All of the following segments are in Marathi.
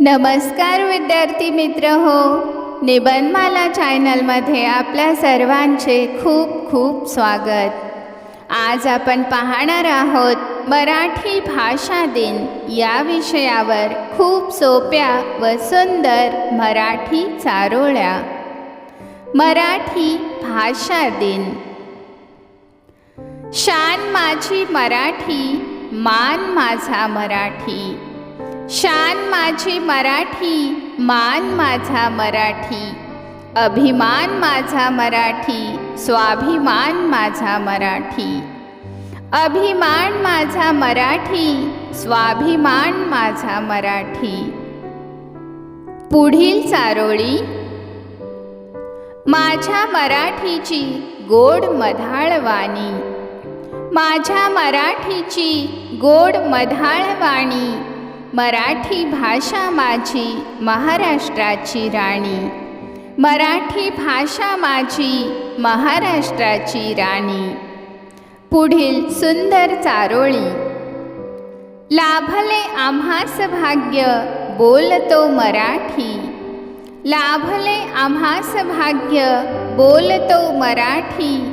नमस्कार विद्यार्थी मित्र हो. निबंधमाला चॅनलमध्ये आपल्या सर्वांचे खूप खूप स्वागत. आज आपण पाहणार आहोत मराठी भाषा दिन या विषयावर खूप सोप्या व सुंदर मराठी चारोळ्या. मराठी भाषा दिन. शान माझी मराठी मान माझा मराठी. शान माझी मराठी मान माझा मराठी अभिमान माझा मराठी स्वाभिमान माझा मराठी. अभिमान माझा मराठी स्वाभिमान माझा मराठी. पुढील चारोळी माझ्या मराठीची गोड मधाळवाणी. माझ्या मराठीची गोड मधाळवाणी. मराठी भाषा माझी महाराष्ट्राची राणी. मराठी भाषा माझी महाराष्ट्राची राणी. पुढील सुंदर चारोळी. लाभले आम्हास भाग्य बोलतो मराठी. लाभले आम्हास भाग्य बोलतो मराठी.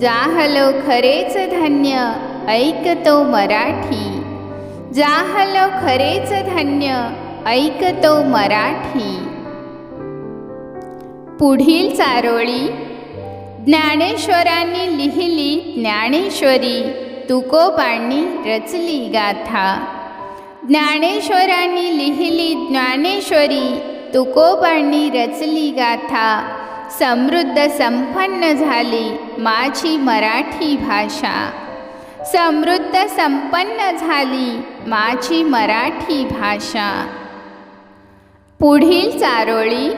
जाहलो खरेच धन्य ऐकतो मराठी. जाहल खरेच धन्य ऐकतो मराठी. पुढील चारोळी ज्ञानेश्वरांनी लिहिली ज्ञानेश्वरी तुकोबांनी रचली गाथा. ज्ञानेश्वरांनी लिहिली ज्ञानेश्वरी तुकोबांनी रचली गाथा. समृद्ध संपन्न झाली माझी मराठी भाषा. समृद्ध संपन्न झाली माझी मराठी भाषा. पुढील चारोळी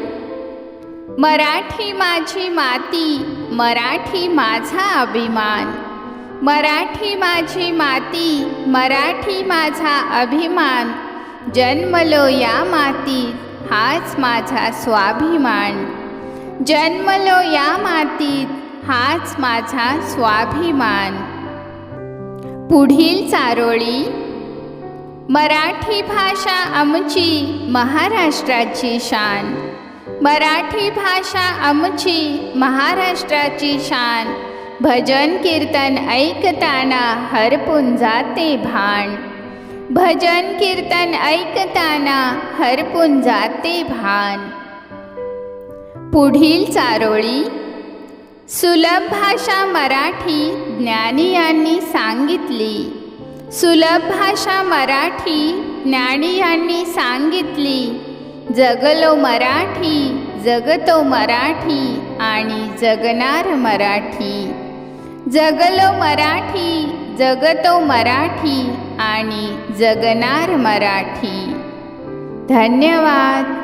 मराठी माझी माती मराठी माझा अभिमान. मराठी माझी माती मराठी माझा अभिमान. जन्मलो या मातीत हाच माझा स्वाभिमान. जन्मलो या मातीत हाच माझा स्वाभिमान. पुढील चारोळी. मराठी भाषा आमची महाराष्ट्राची शान. मराठी भाषा आमची महाराष्ट्राची शान. भजन कीर्तन ऐकताना हरपून जाते भान. भजन कीर्तन ऐकताना हरपून जाते भान. पुढील चारोळी. सुलभ भाषा मराठी ज्ञानी यांनी सांगितली. सुलभ भाषा मराठी ज्ञानी यांनी सांगितली. जगलो मराठी जगतो मराठी आणि जगणार मराठी. जगलो मराठी जगतो मराठी आणि जगणार मराठी. धन्यवाद.